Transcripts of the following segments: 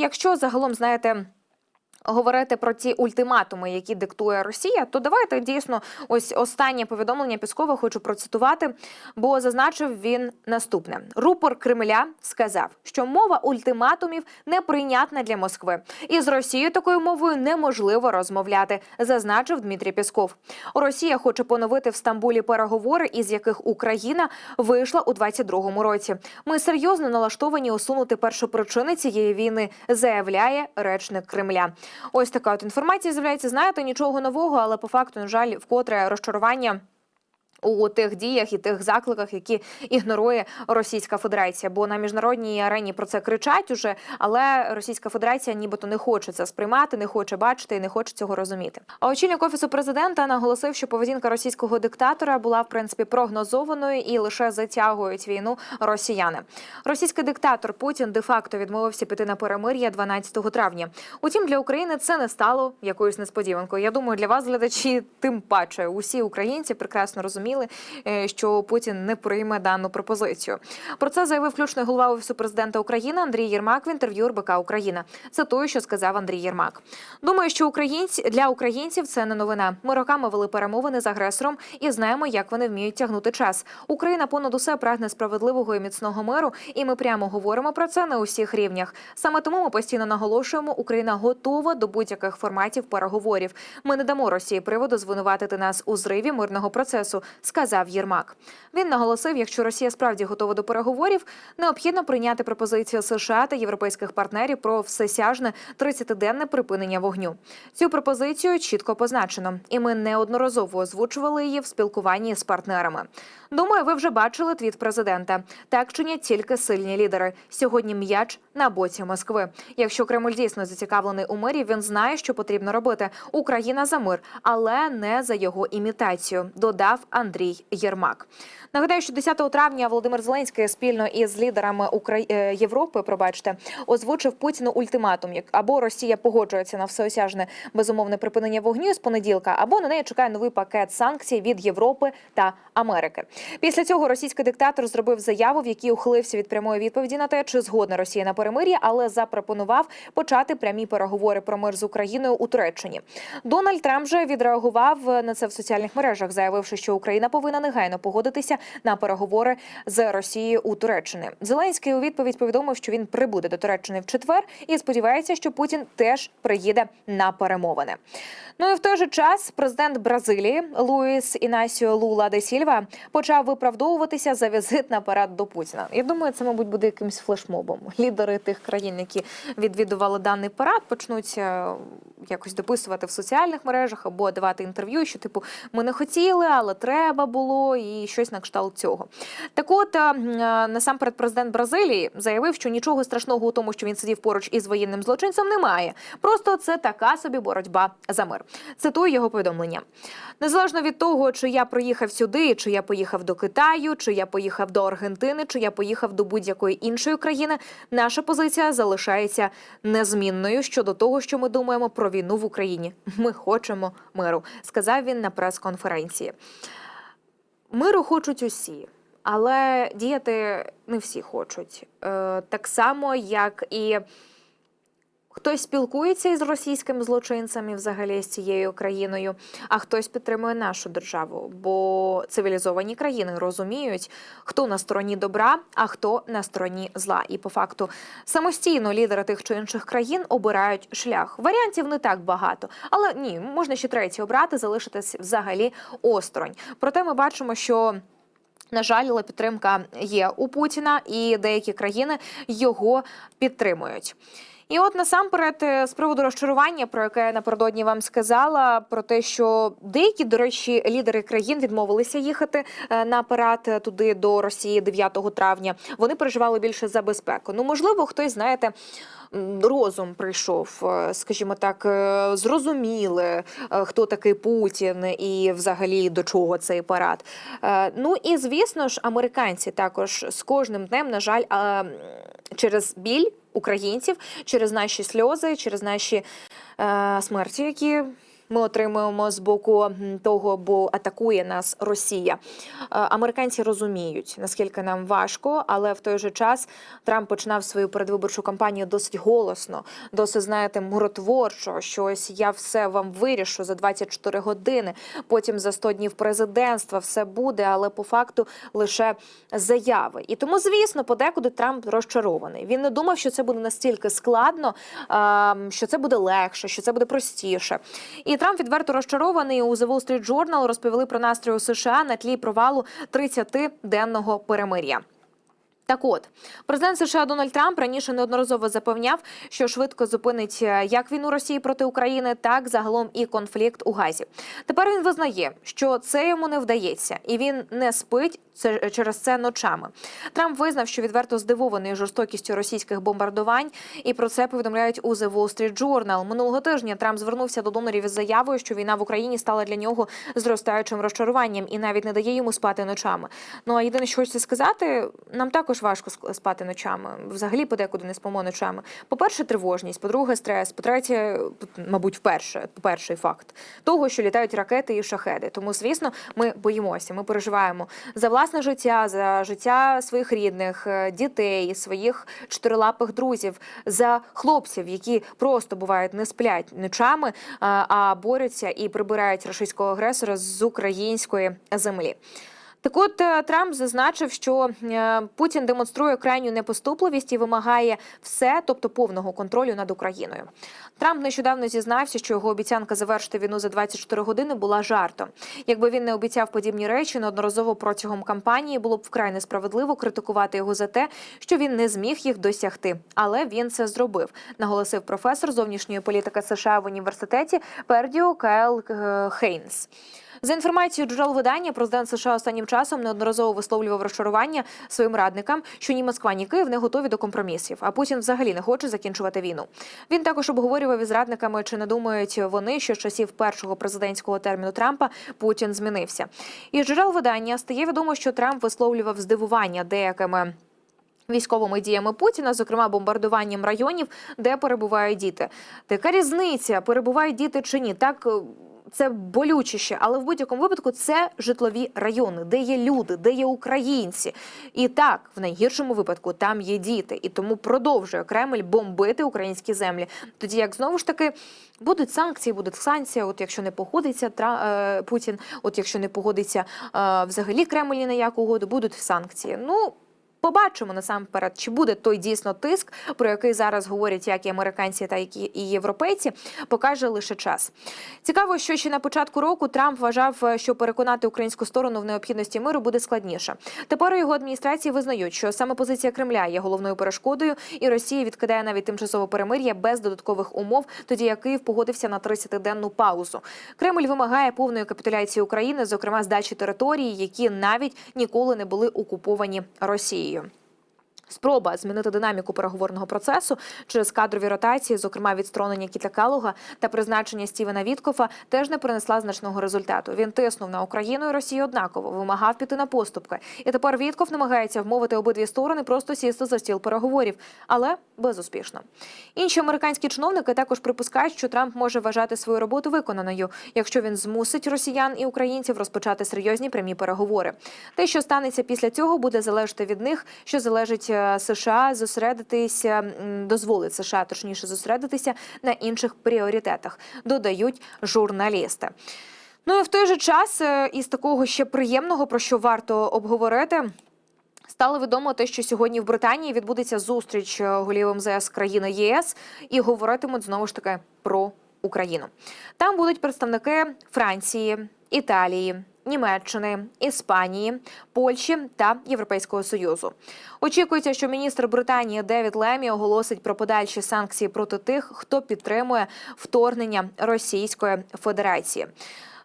якщо загалом знаєте. Говорити про ті ультиматуми, які диктує Росія, то давайте дійсно ось останнє повідомлення Піскова хочу процитувати, бо зазначив він наступне: рупор Кремля сказав, що мова ультиматумів неприйнятна для Москви, і з Росією такою мовою неможливо розмовляти, зазначив Дмитрій Пісков. Росія хоче поновити в Стамбулі переговори, із яких Україна вийшла у 22-му році. Ми серйозно налаштовані усунути першопричини цієї війни, заявляє речник Кремля. Ось така от інформація з'являється. Знаєте, нічого нового, але по факту, на жаль, вкотре розчарування. У тих діях і тих закликах, які ігнорує Російська Федерація, бо на міжнародній арені про це кричать уже, але Російська Федерація нібито не хоче це сприймати, не хоче бачити і не хоче цього розуміти. А очільник офісу президента наголосив, що поведінка російського диктатора була в принципі прогнозованою і лише затягують війну росіяни. Російський диктатор Путін де-факто відмовився піти на перемир'я 12 травня. Утім, для України це не стало якоюсь несподіванкою. Я думаю, для вас, глядачі, тим паче усі українці прекрасно розуміли, е, що Путін не прийме дану пропозицію. Про це заявив включний голова офісу президента України Андрій Єрмак в інтерв'ю РБК Україна. Той, що сказав Андрій Єрмак. Думаю, що українці для українців це не новина. Ми роками вели перемовини з агресором і знаємо, як вони вміють тягнути час. Україна понад усе прагне справедливого і міцного миру, і ми прямо говоримо про це на усіх рівнях. Саме тому ми постійно наголошуємо, Україна готова до будь-яких форматів переговорів. Ми не дамо Росії приводу звинуватити нас у зриві мирного процесу, сказав Єрмак. Він наголосив, якщо Росія справді готова до переговорів, необхідно прийняти пропозицію США та європейських партнерів про всесяжне 30-денне припинення вогню. Цю пропозицію чітко позначено, і ми неодноразово озвучували її в спілкуванні з партнерами. Думаю, ви вже бачили твіт президента. Так чинять тільки сильні лідери. Сьогодні м'яч на боці Москви. Якщо Кремль дійсно зацікавлений у мирі, він знає, що потрібно робити. Україна за мир, але не за його імітацію. Додав Андрій Єрмак. Нагадаю, що 10 травня Володимир Зеленський спільно із лідерами е, Європи, пробачте, озвучив Путіну ультиматум: як або Росія погоджується на всеосяжне безумовне припинення вогню з понеділка, або на неї чекає новий пакет санкцій від Європи та Америки. Після цього російський диктатор зробив заяву, в якій ухилився від прямої відповіді на те, чи згодна Росія на перемир'я, але запропонував почати прямі переговори про мир з Україною у Туреччині. Дональд Трамп же відреагував на це в соціальних мережах, заявивши, що Україна повинна негайно погодитися на переговори з Росією у Туреччині. Зеленський у відповідь повідомив, що він прибуде до Туреччини в четвер і сподівається, що Путін теж приїде на перемовини. Ну і в той же час президент Бразилії Луїс Інасіо Лула де Сільва почав виправдовуватися за візит на парад до Путіна. Я думаю, це мабуть буде якимось флешмобом. Лідери тих країн, які відвідували даний парад, почнуть е, якось дописувати в соціальних мережах або давати інтерв'ю, що типу ми не хотіли, але треба було, і щось на кшталт цього. Так, от насамперед, президент Бразилії заявив, що нічого страшного у тому, що він сидів поруч із воєнним злочинцем, немає. Просто це така собі боротьба за мир. Цитую його повідомлення. Незалежно від того, чи я приїхав сюди, чи я поїхав до Китаю, чи я поїхав до Аргентини, чи я поїхав до будь-якої іншої країни, наша позиція залишається незмінною щодо того, що ми думаємо про війну в Україні. Ми хочемо миру, сказав він на прес-конференції. Миру хочуть усі, але діяти не всі хочуть. Е, так само, як і хтось спілкується із російськими злочинцями, взагалі з цією країною, а хтось підтримує нашу державу. Бо цивілізовані країни розуміють, хто на стороні добра, а хто на стороні зла. І по факту самостійно лідери тих чи інших країн обирають шлях. Варіантів не так багато, але ні, можна ще третій обрати, залишитись взагалі осторонь. Проте ми бачимо, що. На жаль, але підтримка є у Путіна, і деякі країни його підтримують. І от насамперед, е, з приводу розчарування, про яке я напередодні вам сказала, про те, що деякі, до речі, лідери країн відмовилися їхати е, на парад е, туди до Росії 9 травня. Вони переживали більше за безпеку. Ну, можливо, хтось знаєте. Розум прийшов, скажімо так, зрозуміли, хто такий Путін і взагалі до чого цей парад. Ну і звісно ж, американці також з кожним днем, на жаль, через біль українців, через наші сльози, через наші е, смерті, які ми отримуємо з боку того, бо атакує нас Росія. Е, Американці розуміють наскільки нам важко, але в той же час Трамп починав свою передвиборчу кампанію досить голосно, досить знаєте, миротворчо. Що ось я все вам вирішу за 24 години. Потім за 100 днів президентства все буде, але по факту лише заяви. І тому, звісно, подекуди Трамп розчарований. Він не думав, що це буде настільки складно, що це буде легше, що це буде простіше. І Трамп відверто розчарований у The Wall Street Journal розповіли про настрої у США на тлі провалу 30-денного перемир'я. Так от, президент США Дональд Трамп раніше неодноразово запевняв, що швидко зупинить е, як війну Росії проти України, так загалом і конфлікт у Газі. Тепер він визнає, що це йому не вдається, і він не спить це через це ночами. Трамп визнав, що відверто здивований жорстокістю російських бомбардувань, і про це повідомляють у The Wall Street Journal. Минулого тижня Трамп звернувся до донорів із заявою, що війна в Україні стала для нього зростаючим розчаруванням і навіть не дає йому спати ночами. Ну а єдине, що хочеться сказати, нам також важко спати ночами. Взагалі подекуди не спимо ночами. По-перше, тривожність, по-друге, стрес. По-третє, мабуть, вперше, перший факт того, що літають ракети і шахеди. Тому, звісно, ми боїмося, ми переживаємо за власне життя, за життя своїх рідних, е, дітей, своїх чотирилапих друзів, за хлопців, які просто бувають не сплять ночами, е, а борються і прибирають російського агресора з української землі. Так от е, Трамп зазначив, що е, Путін демонструє крайню непоступливість і вимагає все, тобто повного контролю над Україною. Трамп нещодавно зізнався, що його обіцянка завершити війну за 24 години була жартом. Якби він не обіцяв подібні речі, неодноразово протягом кампанії було б вкрай несправедливо критикувати його за те, що він не зміг їх досягти. Але він це зробив, наголосив професор зовнішньої політики США в університеті Пердіо Кайл Хейнс. За інформацією джерел видання, президент США останнім часом неодноразово висловлював розчарування своїм радникам, що ні Москва, ні Київ не готові до компромісів. А Путін взагалі не хоче закінчувати війну. Він також обговорював із радниками, чи не думають вони, що з часів першого президентського терміну Трампа Путін змінився. Із джерел видання стає відомо, що Трамп висловлював здивування деякими. Військовими діями Путіна, зокрема бомбардуванням районів, де перебувають діти. Така різниця перебувають діти чи ні? Так е, це болючіше, але в будь-якому випадку це житлові райони, де є люди, де є українці. І так, в найгіршому випадку там є діти, і тому продовжує Кремль бомбити українські землі. Тоді як знову ж таки будуть санкції, будуть санкції. От якщо не погодиться е, Путін, от якщо не погодиться е, взагалі Кремль ні на яку угоду, будуть санкції. Ну. Побачимо насамперед, чи буде той дійсно тиск, про який зараз говорять як і американці, так і європейці, покаже лише час. Цікаво, що ще на початку року Трамп вважав, що переконати українську сторону в необхідності миру буде складніше. Тепер його адміністрації визнають, що саме позиція Кремля є головною перешкодою, і Росія відкидає навіть тимчасове перемир'я без додаткових умов, тоді як Київ погодився на 30-денну паузу. Кремль вимагає повної капітуляції України, зокрема здачі території, які навіть ніколи не були окуповані Росією. Росією. Спроба змінити динаміку переговорного процесу через кадрові ротації, зокрема відсторонення Кіта Калуга та призначення Стівена Віткофа, теж не принесла значного результату. Він тиснув на Україну і Росію однаково, вимагав піти на поступки. І тепер Вітков намагається вмовити обидві сторони просто сісти за стіл переговорів, але безуспішно. Інші американські чиновники також припускають, що Трамп може вважати свою роботу виконаною, якщо він змусить росіян і українців розпочати серйозні прямі переговори. Те, що станеться після цього, буде залежати від них, що залежить е, США зосередитися, дозволить США точніше зосередитися на інших пріоритетах, додають журналісти. Ну і в той же час е, із такого ще приємного, про що варто обговорити. Стало відомо те, що сьогодні в Британії відбудеться зустріч е, голів МЗС країни ЄС і говоритимуть знову ж таки про Україну. Там будуть представники Франції, Італії. Німеччини, Іспанії, Польщі та Європейського союзу очікується, що міністр Британії Девід Лемі оголосить про подальші санкції проти тих, хто підтримує вторгнення Російської Федерації.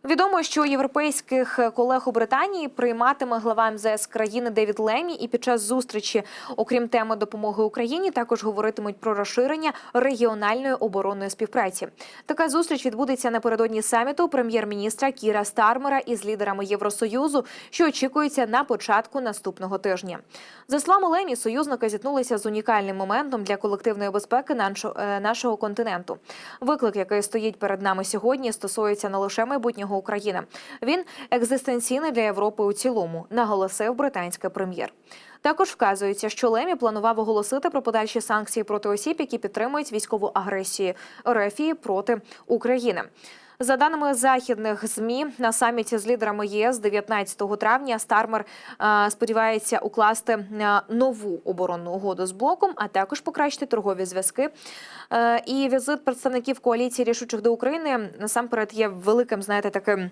Відомо, що європейських колег у Британії прийматиме глава МЗС країни Девід Лемі, і під час зустрічі, окрім теми допомоги Україні, також говоритимуть про розширення регіональної оборонної співпраці. Така зустріч відбудеться напередодні саміту прем'єр-міністра Кіра Стармера із лідерами Євросоюзу, що очікується на початку наступного тижня. За словами Лемі, союзники зіткнулися з унікальним моментом для колективної безпеки е, нашого континенту. Виклик, який стоїть перед нами сьогодні, стосується не лише майбутнього України. Він екзистенційний для Європи у цілому, наголосив британський прем'єр. Також вказується, що Лемі планував оголосити про подальші санкції проти осіб, які підтримують військову агресію Рефії проти України. За даними західних змі, на саміті з лідерами ЄС 19 травня Стармер е, сподівається укласти е, нову оборонну угоду з блоком, а також покращити торгові зв'язки. Е, І візит представників коаліції рішучих до України насамперед є великим, знаєте, таким.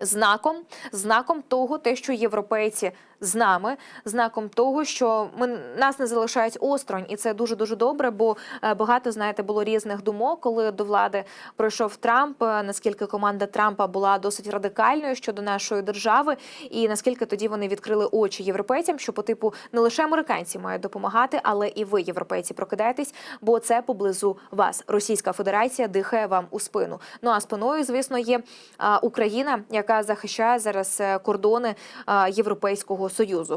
Знаком, знаком того, те, що європейці з нами, знаком того, що ми нас не залишають осторонь, і це дуже дуже добре. Бо е, багато знаєте було різних думок, коли до влади прийшов Трамп. е, Наскільки команда Трампа була досить радикальною щодо нашої держави, і наскільки тоді вони відкрили очі європейцям, що по типу не лише американці мають допомагати, але і ви, європейці, прокидайтесь, бо це поблизу вас. Російська Федерація дихає вам у спину. Ну а спиною, звісно, є а, Україна, яка захищає зараз е, кордони Європейського союзу.